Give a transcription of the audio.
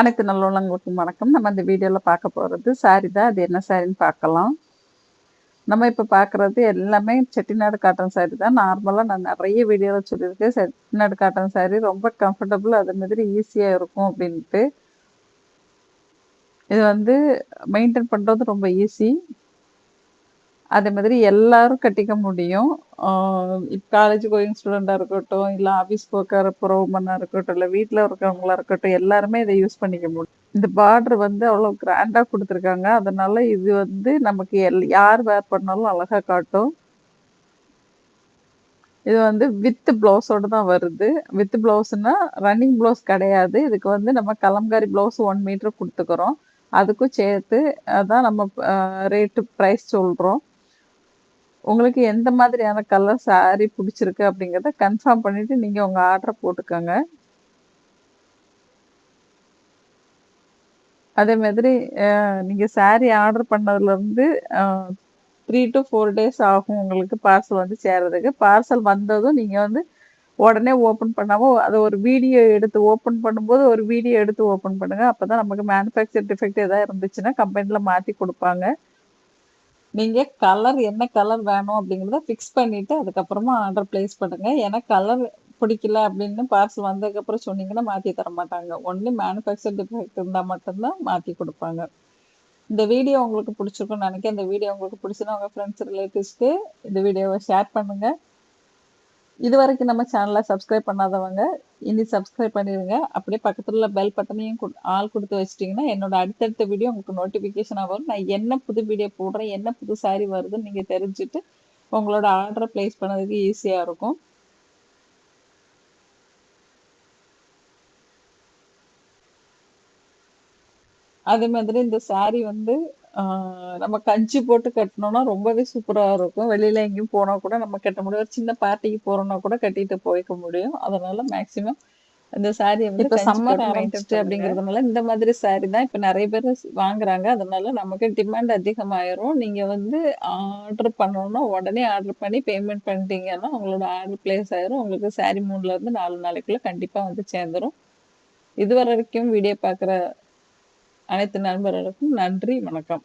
அனைத்து நல்லுள்ளங்களுக்கும் வணக்கம். நம்ம இந்த வீடியோவில் பார்க்க போகிறது சாரி தான் அது என்ன சாரின்னு பார்க்கலாம். நம்ம இப்போ பார்க்குறது எல்லாமே செட்டிநாடு காட்டன் சாரி தான். நார்மலாக நான் நிறைய வீடியோவில் சொல்லியிருக்கேன். செட்டிநாடு காட்டன் சாரி ரொம்ப கம்ஃபர்டபுள் அது மாதிரி ஈஸியாக இருக்கும் அப்படின்ட்டு. இது வந்து மெயின்டைன் பண்ணுறது ரொம்ப ஈஸி அதே மாதிரி எல்லாரும் கட்டிக்க முடியும். இப்போ காலேஜ் கோயிங் ஸ்டூடெண்ட்டாக இருக்கட்டும் இல்லை ஆஃபீஸ் போக்கிற புறவுமனாக இருக்கட்டும் இல்லை வீட்டில் இருக்கிறவங்களா இருக்கட்டும் எல்லாருமே இதை யூஸ் பண்ணிக்க முடியும். இந்த பார்டர் வந்து அவ்வளோ கிராண்டாக கொடுத்துருக்காங்க. அதனால இது வந்து நமக்கு எல் யார் வேர் பண்ணாலும் அழகாக காட்டும். இது வந்து வித் ப்ளவுஸோடு தான் வருது. வித் ப்ளவுஸ்னா ரன்னிங் ப்ளவுஸ் கிடையாது. இதுக்கு வந்து நம்ம கலம்காரி ப்ளவுஸ் ஒன் மீட்டர் கொடுத்துக்கிறோம். அதுக்கும் சேர்த்து அதான் நம்ம ரேட்டு ப்ரைஸ் சொல்கிறோம் உங்களுக்கு எந்த மாதிரியான கலர் சாரீ பிடிச்சிருக்கு அப்படிங்கிறத கன்ஃபார்ம் பண்ணிவிட்டு நீங்கள் உங்கள் ஆர்டரை போட்டுக்கோங்க. அதே மாதிரி நீங்கள் சாரீ ஆர்டர் பண்ணதுலேருந்து த்ரீ டு ஃபோர் டேஸ் ஆகும் உங்களுக்கு பார்சல் வந்து சேர்றதுக்கு. பார்சல் வந்ததும் நீங்கள் வந்து உடனே ஓப்பன் பண்ணாமல் அதை ஒரு வீடியோ எடுத்து ஓப்பன் பண்ணும்போது ஒரு வீடியோ எடுத்து ஓப்பன் பண்ணுங்கள் அப்போ தான் நமக்கு மேனுஃபேக்சர் டிஃபெக்ட் எதாவது இருந்துச்சுன்னா கம்பெனியில் மாற்றி கொடுப்பாங்க. நீங்கள் கலர் என்ன கலர் வேணும் அப்படிங்கிறத ஃபிக்ஸ் பண்ணிவிட்டு அதுக்கப்புறமா ஆர்டர் ப்ளேஸ் பண்ணுங்கள் ஏன்னா கலர் பிடிக்கல அப்படின்னு பார்சல் வந்ததுக்கப்புறம் சொன்னீங்கன்னா மாற்றி தர மாட்டாங்க. ஒன்லி மேனுஃபேக்சர் டிஃபெக்ட் இருந்தால் மட்டும்தான் மாற்றி கொடுப்பாங்க. இந்த வீடியோ உங்களுக்கு பிடிச்சிருக்கும்னு நினைக்கிறேன். இந்த வீடியோ உங்களுக்கு பிடிச்சுன்னா உங்கள் ஃப்ரெண்ட்ஸ் ரிலேட்டிவ்ஸ்க்கு இந்த வீடியோவை ஷேர் பண்ணுங்கள் இது வரைக்கும் நம்ம சேனலை சப்ஸ்கிரைப் பண்ணாதவங்க இனி சப்ஸ்கிரைப் பண்ணிடுங்க அப்படியே பக்கத்தில் உள்ள பெல் பட்டனையும் ஆள் கொடுத்து வச்சிட்டிங்கன்னா என்னோட அடுத்தடுத்த வீடியோ உங்களுக்கு நோட்டிஃபிகேஷனாக வரும். நான் என்ன புது வீடியோ போடுறேன் என்ன புது சாரி வருதுன்னு நீங்கள் தெரிஞ்சுட்டு உங்களோட ஆர்டரை ப்ளேஸ் பண்ணதுக்கு ஈஸியாக இருக்கும். அதே மாதிரி இந்த சாரி வந்து நம்ம கஞ்சி போட்டு கட்டினோம்னா ரொம்பவே சூப்பராக இருக்கும். வெளியில எங்கேயும் போனால் கூட நம்ம கட்ட முடியும். ஒரு சின்ன பார்ட்டிக்கு போறோம்னா கூட கட்டிட்டு போய்க்க முடியும். அதனால மேக்சிமம் இந்த சாரி வந்து இப்போ சம்மர் ஆரம்பிச்சிட்டு அப்படிங்கிறதுனால இந்த மாதிரி சாரி தான் இப்போ நிறைய பேர் வாங்குறாங்க. அதனால நமக்கு டிமாண்ட் அதிகமாயிரும். நீங்க வந்து ஆர்டர் பண்ணணும்னா உடனே ஆர்டர் பண்ணி பேமெண்ட் பண்ணிட்டீங்கன்னா உங்களோட ஆர்டர் பிளேஸ் ஆயிரும். உங்களுக்கு சாரி மூணுல இருந்து நாலு நாளைக்குள்ள கண்டிப்பா வந்து சேர்ந்துரும். இது வரைக்கும் வீடியோ பார்க்குற அனைத்து நண்பர்களுக்கும் நன்றி வணக்கம்.